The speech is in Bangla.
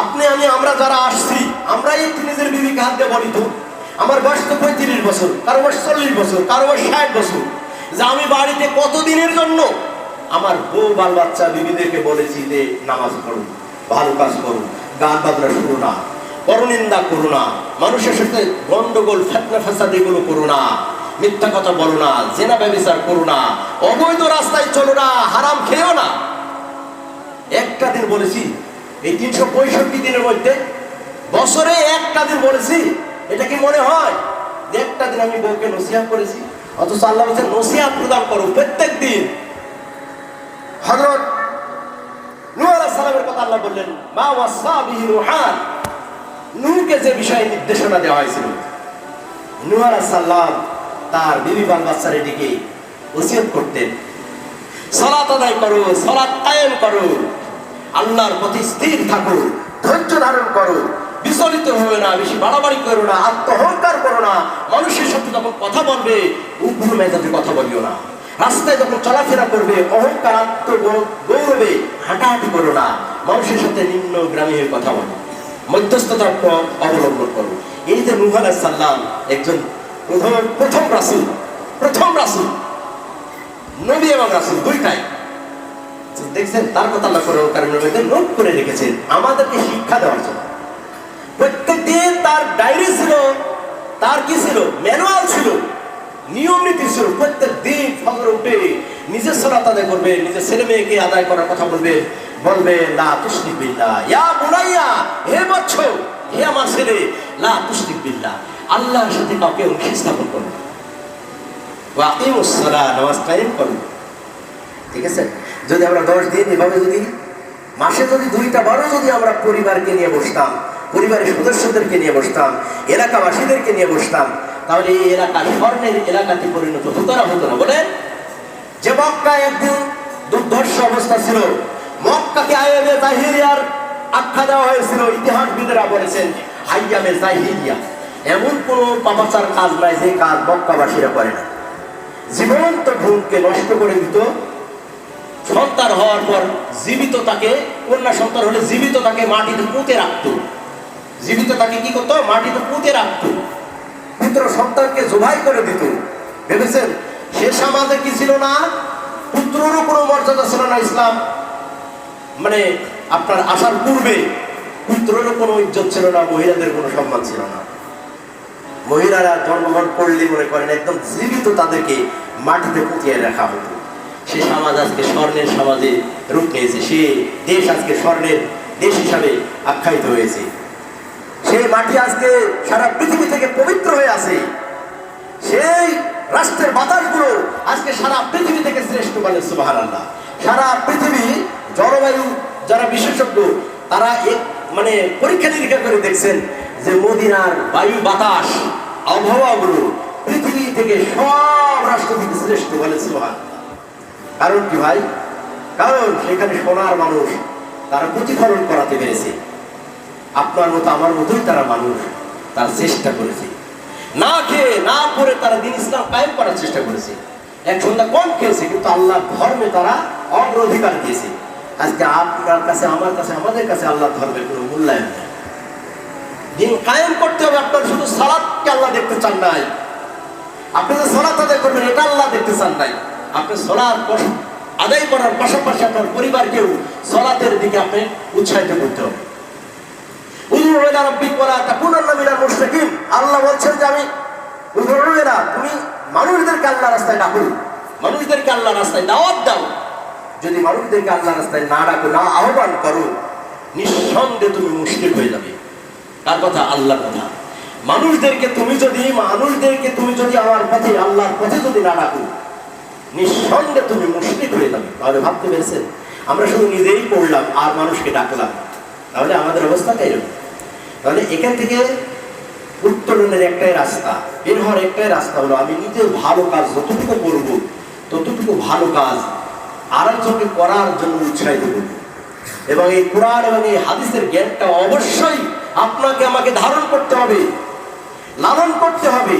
আপনি, আমি, আমরা যারা আসছি আমরা এই নিজের বিবিকে হাত দিয়ে বলি তো আমার বয়স তো পঁয়ত্রিশ বছর, কারও বয়স চল্লিশ বছর, কারও বয়স ষাট বছর। যে আমি বাড়িতে কতদিনের জন্য, আমার বউ বাল বাচ্চা বিবিদেরকে বলেছি যে, নামাজ পড়ুন, ভালো কাজ করুন, গান বাজনা শুরু না, পরনিন্দা করো না, মানুষের সাথে গন্ডগোল ফেতনা ফেসাদ এগুলো করো না, মিথ্যা কথা বলো না, জেনা ব্যবচার করো না, অবৈধ রাস্তায় চলো না, হারাম খেয়েও না। একটা দিন বলেছি এই তিনশো পঁয়ষট্টি দিনের মধ্যে বছরে একটা দিন বলেছি, এটা কি মনে হয়? একটা দিন আমি বউকে নসিহত করেছি, অথচ আল্লাহ বলছেন নসিহত প্রদান করো প্রত্যেক দিন। হজরত সালামের কথা আল্লাহ বললেন, মা ওয়াসা বিহি রুহান। নূহকে যে বিষয়ে নির্দেশনা দেওয়া হয়েছিল আলাইহিস সালাম তার বিবি বাল বাচ্চার দিকে ওসিয়ত করতেন। সালাত আদায় করো, সালাত কায়েম করো। আল্লাহর প্রতি স্থির থাকো। ধৈর্য ধারণ করো। বিচলিত হবে না, বেশি বাড়াবাড়ি করো না, আত্মহংকার করো না। মানুষের সাথে যখন কথা বলবে, উগ্র মেজাজে কথা বলিও না। রাস্তায় যখন চলাফেরা করবে, অহংকার আত্মগৌরবে হাঁটাহাঁটি করো না। মানুষের সাথে নিম্ন গ্রামে হয়ে কথা বলো। মধ্যস্থতার পথ অবলম্বন করো। এই যে নুহ সালাম একজন প্রথম প্রথম রাসূল প্রথম রাসূল, নবী এবং রাসুল দুইটাই। তো দেখছেন তার কথা আল্লাহ নোট করে রেখেছেন, আমাদেরকে শিক্ষা দেওয়ার জন্য। প্রত্যেক দিন তার ডায়েরি ছিল, তার কি ছিল? ম্যানুয়াল ছিল, নিয়ম নীতি ছিল। প্রত্যেক দিন ফজর উঠে নিজের সলাত আদায় করবে, নিজের ছেলে মেয়েকে আদায় করার কথা বলবে বলবে, লা তুশরিক বিল্লাহ। ইয়া বুনাইয়া, হে বচ্চ হে আমার ছেলে, লা তুশরিক বিল্লাহ। আল্লাহর সাথে কাউকে অংশী স্থাপন করবে নামাজ কায়েম করবে ঠিক আছে? যদি আমরা দশ দিন এভাবে যদি, মাসে যদি দুইটা বারো যদি আমরা পরিবারকে নিয়ে বসতাম, পরিবারের সদস্যদেরকে নিয়ে বসতাম, এলাকাবাসীদেরকে নিয়ে বসতাম, তাহলে এই এলাকা স্বর্ণের এলাকাতে পরিণত হতো না হতো না। বলেন, যে মক্কা একদিন দুর্ধর্ষ অবস্থা ছিল, মক্কাকে আয়ামে জাহিরিয়ার আখ্যা দেওয়া হয়েছিল, ইতিহাসবিদেরা বলেছেন, হাইয়ামে জাহিরিয়া। এমন কোনো পাপাচার কাজ নাই, যে কাজ মক্কাবাসীরা করে না। জীবন্ত ভ্রূণকে নষ্ট করে দিত সন্তান হওয়ার পর জীবিত তাকে, কন্যা সন্তান হলে জীবিত তাকে মাটিতে পুঁতে রাখতো। জীবিত তাকে কি করতো? মাটিতে পুঁতে রাখতো। পুত্র সন্তানকে জোভাই করে দিত। ভেবেছেন? সে সমাজে কি ছিল না? পুত্ররও কোনো মর্যাদা ছিল না ইসলাম। মানে আপনার আসার পূর্বে পুত্রেরও কোনো ইজ্জত ছিল না, মহিলাদের কোনো সম্মান ছিল না। মহিলারা জন্মগ্রহণ করলে মনে করেন একদম জীবিত তাদেরকে মাটিতে পুঁতিয়ে রাখা হতো। সে সমাজ আজকে স্বর্ণের সমাজে রূপ নিয়েছে। সে দেশ আজকে স্বর্ণের দেশ হিসাবে আখ্যায়িত হয়েছে। সে মাটি আজকে সারা পৃথিবী থেকে পবিত্র হয়ে আছে। সেই রাষ্ট্রের বাতাসগুলো আজকে সারা পৃথিবী থেকে শ্রেষ্ঠ বলে সুবাহান আল্লাহ সারা পৃথিবী জলবায়ু, যারা বিশেষজ্ঞ, তারা মানে পরীক্ষা নিরীক্ষা করে দেখছেন যে মদিনার বায়ু বাতাস, আবহাওয়াগুলো পৃথিবী থেকে সব রাষ্ট্র থেকে শ্রেষ্ঠ বলে সুবাহান কারণ কি ভাই? কারণ সেখানে সোনার মানুষ তারা প্রতিফলন করাতে পেরেছে। আপনার মতো, আমার মতোই তারা মানুষ তার চেষ্টা করেছে। না খেয়ে, না পরে তারা দিন ইসলাম কায়েম করার চেষ্টা করেছে। এক সন্ধ্যা কম খেয়েছে, কিন্তু আল্লাহ ধর্মে তারা অগ্রাধিকার দিয়েছে। আজকে আপনার কাছে, আমার কাছে, আমাদের কাছে আল্লাহ ধর্মের কোনো মূল্যায়ন নেই। দিন কায়েম করতে হবে, আপনার শুধু সালাদকে আল্লাহ দেখতে চান নাই। আপনি যে সলাৎ আদায় করবেন, এটা আল্লাহ দেখতে চান নাই। আপনি সলাৎ আদায় করার পাশাপাশি আপনার পরিবারকেও সলাতের দিকে আপনি উৎসাহিত করতে হবে। আল্লাহ বলছেন যে আমি তুমি মানুষদেরকে আল্লাহ রাস্তায় ডাকো। মানুষদেরকে আল্লাহ রাস্তায় দাওয়াত দাও। যদি মানুষদেরকে আল্লাহ রাস্তায় না ডাকো, না আহ্বান করো, নিঃসন্দেহে তুমি মুশকিল হয়ে যাবে। তার কথা আল্লাহর কথা। মানুষদেরকে তুমি যদি মানুষদেরকে তুমি যদি আমার পথে আল্লাহর পথে যদি না ডাকো নিঃসন্দেহে তুমি মুশকিল হয়ে যাবে। তাহলে ভাবতে পেরেছেন? আমরা শুধু নিজেই পড়লাম, আর মানুষকে ডাকলাম। তাহলে আমাদের অবস্থাটা এরকম তাহলে এখান থেকে উত্তরণের একটাই রাস্তা, বের হওয়ার একটাই রাস্তা হলো, আমি নিজের ভালো কাজ যতটুকু করব, ততটুকু ভালো কাজ আর একজনকে করার জন্য উৎসাহিত করব। এবং এই কোরআন এবং এই হাদিসের জ্ঞানটা অবশ্যই আপনাকে আমাকে ধারণ করতে হবে, লালন করতে হবে।